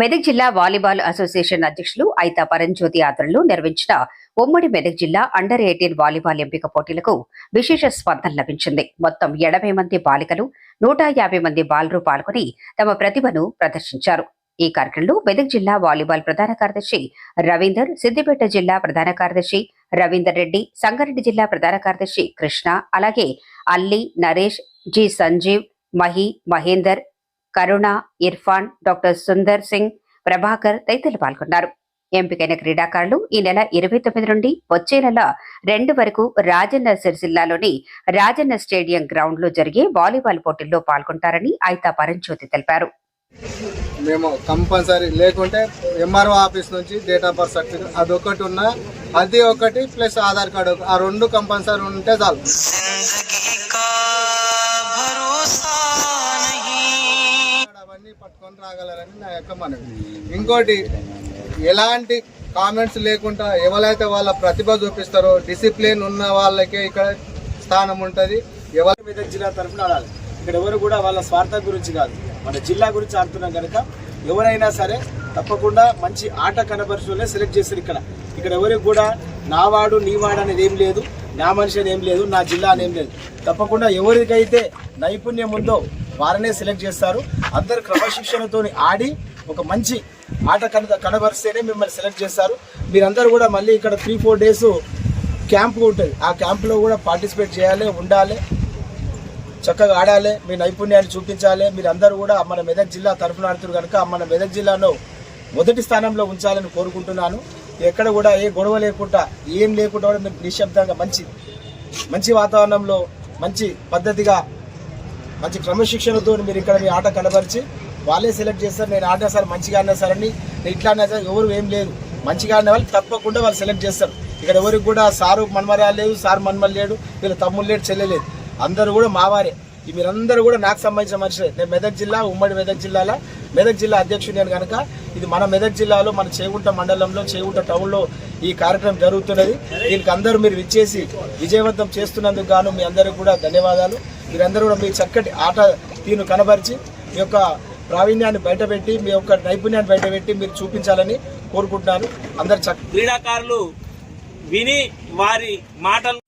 మెదక్ జిల్లా volleyball association అధ్యక్షులు ఐతా పరంజ్యోతి ఆధ్వర్యంలో నిర్వహించిన ఉమ్మడి మెదక్ జిల్లా అండర్ ఎయిటీన్ వాలీబాల్ ఎంపిక పోటీలకు విశేష స్పందన లభించింది. మొత్తం ఎనభై మంది బాలికలు నూట యాభై మంది బాలురు పాల్గొని తమ ప్రతిభను ప్రదర్శించారు. ఈ కార్యక్రమంలో మెదక్ జిల్లా వాలీబాల్ ప్రధాన కార్యదర్శి రవీందర్ సిద్దిపేట జిల్లా ప్రధాన కార్యదర్శి రవీందర్ రెడ్డి సంగారెడ్డి జిల్లా ప్రధాన కార్యదర్శి కృష్ణ అలాగే అల్లి నరేష్ జి సంజీవ్ మహి మహేందర్ కరుణ ఇర్ఫాన్ డాక్టర్ సుందర్ సింగ్ ప్రభాకర్ తదితరులు పాల్గొన్నారు. ఎంపికైన క్రీడాకారులు ఈ నెల ఇరవై తొమ్మిది నుండి వచ్చే నెల రెండు వరకు రాజన్న సిరిసిల్లాలోని రాజన్న స్టేడియం గ్రౌండ్లో జరిగే వాలీబాల్ పోటీల్లో పాల్గొంటారని ఐతా పరంజ్యోతి తెలిపారు. మేము కంపల్సరీ లేకుంటే ఎంఆర్ఓ ఆఫీస్ నుంచి డేట్ ఆఫ్ బర్త్ సర్టిఫికేట్ అదొకటి ఉన్నా అది ఒకటి ప్లస్ ఆధార్ కార్డు ఆ రెండు కంపల్సరీ ఉంటే చాలు. అవన్నీ పట్టుకొని రాగలరని నా యొక్క మనవి. ఇంకోటి ఎలాంటి కామెంట్స్ లేకుండా ఎవరైతే వాళ్ళ ప్రతిభ చూపిస్తారో డిసిప్లిన్ ఉన్న వాళ్ళకే ఇక్కడ స్థానం ఉంటుంది. ఎవరి మెదక్ జిల్లా తరఫున ఆడాలి. ఇక్కడ ఎవరు కూడా వాళ్ళ స్వార్థం గురించి కాదు. మన జిల్లా గురించి ఆడుతున్నాం కనుక ఎవరైనా సరే తప్పకుండా మంచి ఆట కనబరుచునే సెలెక్ట్ చేశారు ఇక్కడ. ఇక్కడ ఎవరికి కూడా నావాడు నీవాడు అనేది ఏం లేదు. నా మనిషి అని ఏం లేదు. నా జిల్లా అని ఏం లేదు. తప్పకుండా ఎవరికైతే నైపుణ్యం ఉందో వారనే సెలెక్ట్ చేస్తారు. అందరు క్రమశిక్షణతో ఆడి ఒక మంచి ఆట కన కనబరిస్తేనే మిమ్మల్ని సెలెక్ట్ చేస్తారు. మీరందరూ కూడా మళ్ళీ ఇక్కడ త్రీ ఫోర్ డేస్ క్యాంప్ ఉంటుంది. ఆ క్యాంప్లో కూడా పార్టిసిపేట్ చేయాలి ఉండాలి. చక్కగా ఆడాలి. మీ నైపుణ్యాన్ని చూపించాలి. మీరందరూ కూడా మన మెదక్ జిల్లా తరఫున ఆడుతున్నారు కనుక మన మెదక్ జిల్లాను మొదటి స్థానంలో ఉంచాలని కోరుకుంటున్నాను. ఎక్కడ కూడా ఏ గొడవ లేకుండా ఏం లేకుండా కూడా మీరు నిశ్శబ్దంగా మంచి మంచి వాతావరణంలో మంచి పద్ధతిగా మంచి క్రమశిక్షణతో మీరు ఇక్కడ మీ ఆట కనబరిచి వాళ్ళే సెలెక్ట్ చేస్తారు. నేను ఆడినా సార్ మంచిగా ఆడినా సార్ అని. ఇట్లా ఆడినా సార్ ఎవరు ఏం లేదు. మంచిగా ఆడిన వాళ్ళు తప్పకుండా వాళ్ళు సెలెక్ట్ చేస్తారు. ఇక్కడ ఎవరికి కూడా సారు మన్మరాలు లేదు సార్ మన్మలు లేడు వీళ్ళ తమ్ముళ్ళు లేడు చెల్లెలేదు అందరూ కూడా మావారే మీరందరూ కూడా నాకు సంబంధించిన మనుషులే. నేను మెదక్ జిల్లా ఉమ్మడి మెదక్ జిల్లాలో మెదక్ జిల్లా అధ్యక్షుడు నేను కనుక ఇది మన మెదక్ జిల్లాలో మన చేగుంట మండలంలో చేగుంట టౌన్లో ఈ కార్యక్రమం జరుగుతున్నది. దీనికి అందరూ మీరు విచ్చేసి విజయవంతం చేస్తున్నందుకు గాను మీ అందరికీ కూడా ధన్యవాదాలు. మీరందరూ కూడా మీ చక్కటి ఆట తీరును కనబరిచి మీ యొక్క ప్రావీణ్యాన్ని బయటపెట్టి మీ యొక్క నైపుణ్యాన్ని బయటపెట్టి మీరు చూపించాలని కోరుకుంటున్నాను. అందరు చక్క క్రీడాకారులు విని వారి మాటలు